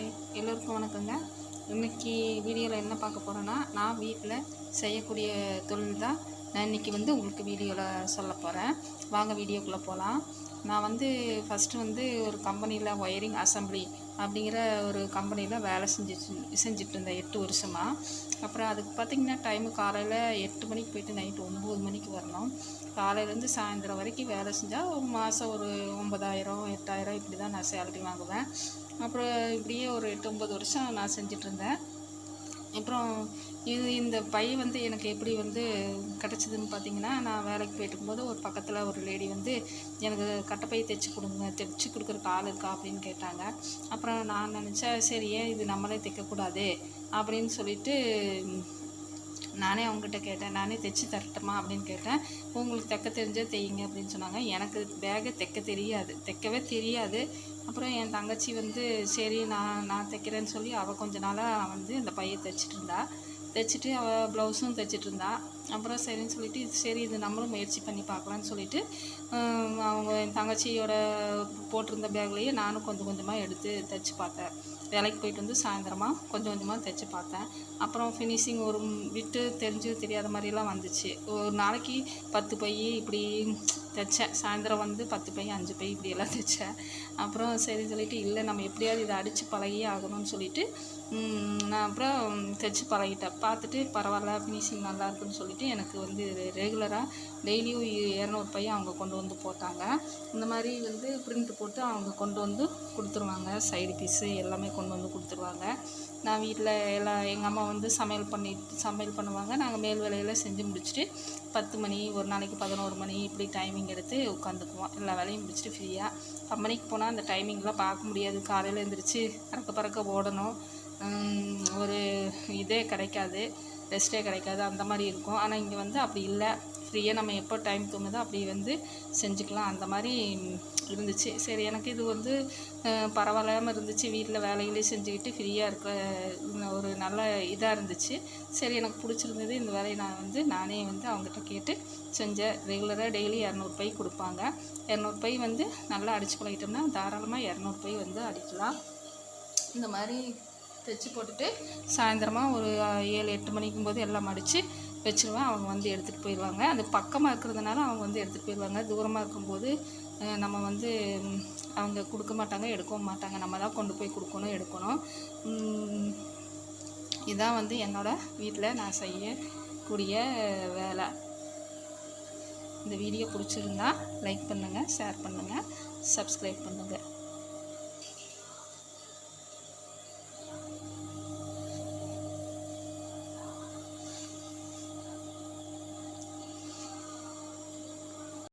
Hi எல்லோருக்கும் வணக்கங்க. இன்னைக்கு வீடியோவில் என்ன பார்க்க போகிறேன்னா நான் வீட்டில் செய்யக்கூடிய தொழில் தான் நான் இன்றைக்கி வந்து உங்களுக்கு வீடியோவில் சொல்ல போகிறேன் வாங்க வீடியோக்குள்ளே போகலாம் நான் வந்து ஃபஸ்ட்டு வந்து ஒரு கம்பெனியில் ஒயரிங் அசம்பிளி அப்படிங்கிற ஒரு கம்பெனியில் வேலை செஞ்சு செஞ்சுட்டு இருந்தேன் எட்டு வருஷமாக அப்புறம் அதுக்கு பார்த்திங்கன்னா டைமு காலையில் எட்டு மணிக்கு போயிட்டு நைட்டு ஒம்பது மணிக்கு வரணும். காலையிலேருந்து சாயந்தரம் வரைக்கும் வேலை செஞ்சால் ஒரு மாதம் ஒரு ஒம்பதாயிரம் எட்டாயிரம் இப்படி தான் நான் சேலரி வாங்குவேன். அப்புறம் இப்படியே ஒரு எட்டு ஒம்பது வருஷம் நான் செஞ்சுட்டு இருந்தேன் அப்புறம் இது இந்த பை வந்து எனக்கு எப்படி வந்து கிடச்சிதுன்னு பார்த்தீங்கன்னா நான் வேலைக்கு போயிட்டு இருக்கும்போது ஒரு பக்கத்தில் ஒரு லேடி வந்து எனக்கு கட்டைப்பை தைச்சி கொடுங்க தைச்சி கொடுக்குறக்கு ஆள் இருக்கா அப்படின்னு கேட்டாங்க. அப்புறம் நான் நினச்சேன் சரி ஏன் இது நம்மளே தைக்கக்கூடாது அப்படின்னு சொல்லிட்டு நானே அவங்ககிட்ட கேட்டேன் நானே தைச்சி தரட்டுமா அப்படின்னு கேட்டேன். உங்களுக்கு தைக்க தெரிஞ்சே தையுங்க அப்படின்னு சொன்னாங்க. எனக்கு பேகை தைக்க தெரியாது. தைக்கவே தெரியாது. அப்புறம் என் தங்கச்சி வந்து சரி நான் நான் தைக்கிறேன்னு சொல்லி அவள் கொஞ்ச நாளாக வந்து அந்த பையை தைச்சிட்டு இருந்தா. தைச்சிட்டு அவள் ப்ளவுஸும் தைச்சிட்டு இருந்தா. அப்புறம் சரின்னு சொல்லிட்டு இது சரி இது நம்மளும் முயற்சி பண்ணி பார்க்கலான்னு சொல்லிட்டு அவங்க என் தங்கச்சியோட போட்டிருந்த பேக்லேயே நானும் கொஞ்சம் கொஞ்சமாக எடுத்து தைச்சி பார்த்தேன். வேலைக்கு போயிட்டு வந்து சாயந்தரமாக கொஞ்சம் கொஞ்சமாக தைச்சி பார்த்தேன். அப்புறம் ஃபினிஷிங் ஒரு விட்டு தெரிஞ்சு தெரியாத மாதிரிலாம் வந்துச்சு. ஒரு நாளைக்கு பத்து பை இப்படி தைச்சேன். சாயந்தரம் வந்து பத்து பை அஞ்சு பை இப்படி எல்லாம் தைச்சேன். அப்புறம் சரி சொல்லிட்டு இல்லை நம்ம எப்படியாவது இதை அடித்து பழகியே ஆகணும்னு சொல்லிட்டு நான் அப்புறம் தைச்சி பழகிட்டேன். பார்த்துட்டு பரவாயில்ல ஃபினிஷிங் நல்லா இருக்குன்னு சொல்லிட்டு எனக்கு வந்து ரெகுலராக டெய்லியும் இரநூறு பையன் அவங்க கொண்டு வந்து போட்டாங்க. இந்த மாதிரி வந்து பிரிண்ட் போட்டு அவங்க கொண்டு வந்து கொடுத்துருவாங்க. சைடு பீஸு எல்லாமே கொண்டு வந்து கொடுத்துருவாங்க. நான் வீட்டில் எல்லாம் எங்கள் அம்மா வந்து சமையல் பண்ணி சமையல் பண்ணுவாங்க. நாங்கள் மேல் வேலையெல்லாம் செஞ்சு முடிச்சுட்டு பத்து மணி ஒரு நாளைக்கு பதினோரு மணி இப்படி டைமிங் எடுத்து உட்காந்துக்குவோம். எல்லா வேலையும் முடிச்சுட்டு ஃப்ரீயாக கம்பெனிக்கு போனால் அந்த டைமிங்லாம் பார்க்க முடியாது. காலையில் எழுந்திரிச்சு அறக்க பறக்க ஓடணும். ஒரு இதே கிடைக்காது. ரெஸ்ட்டே கிடைக்காது. அந்த மாதிரி இருக்கும். ஆனால் இங்கே வந்து அப்படி இல்லை. ஃப்ரீயாக நம்ம எப்போ டைம் தோணுதோ அப்படி வந்து செஞ்சுக்கலாம். அந்த மாதிரி இருந்துச்சு. சரி எனக்கு இது வந்து பரவாயில்லாமல் இருந்துச்சு. வீட்டில் வேலைகளே செஞ்சுக்கிட்டு ஃப்ரீயாக இருக்க ஒரு நல்ல இதாக இருந்துச்சு. சரி எனக்கு பிடிச்சிருந்தது இந்த வேலையை நான் வந்து நானே வந்து அவங்ககிட்ட கேட்டு செஞ்சேன். ரெகுலராக டெய்லி இரநூறு பை கொடுப்பாங்க. இரநூறு பை வந்து நல்லா அடிச்சு பழகிட்டோம்னா தாராளமாக இரநூறு பை வந்து அடிக்கலாம். இந்த மாதிரி தைச்சி போட்டுட்டு சாயந்தரமாக ஒரு ஏழு எட்டு மணிக்கும் போது எல்லாம் மடித்து வச்சுருவேன். அவங்க வந்து எடுத்துகிட்டு போயிடுவாங்க அது பக்கமாக இருக்கிறதுனால அவங்க வந்து எடுத்துகிட்டு போயிடுவாங்க தூரமாக இருக்கும்போது நம்ம வந்து அவங்க கொடுக்க மாட்டாங்க எடுக்கவும் மாட்டாங்க. நம்ம தான் கொண்டு போய் கொடுக்கணும் எடுக்கணும். இதான் வந்து என்னோட வீட்டில் நான் செய்யக்கூடிய வேலை. இந்த வீடியோ பிடிச்சிருந்தா லைக் பண்ணுங்கள் ஷேர் பண்ணுங்கள் சப்ஸ்கிரைப் பண்ணுங்கள்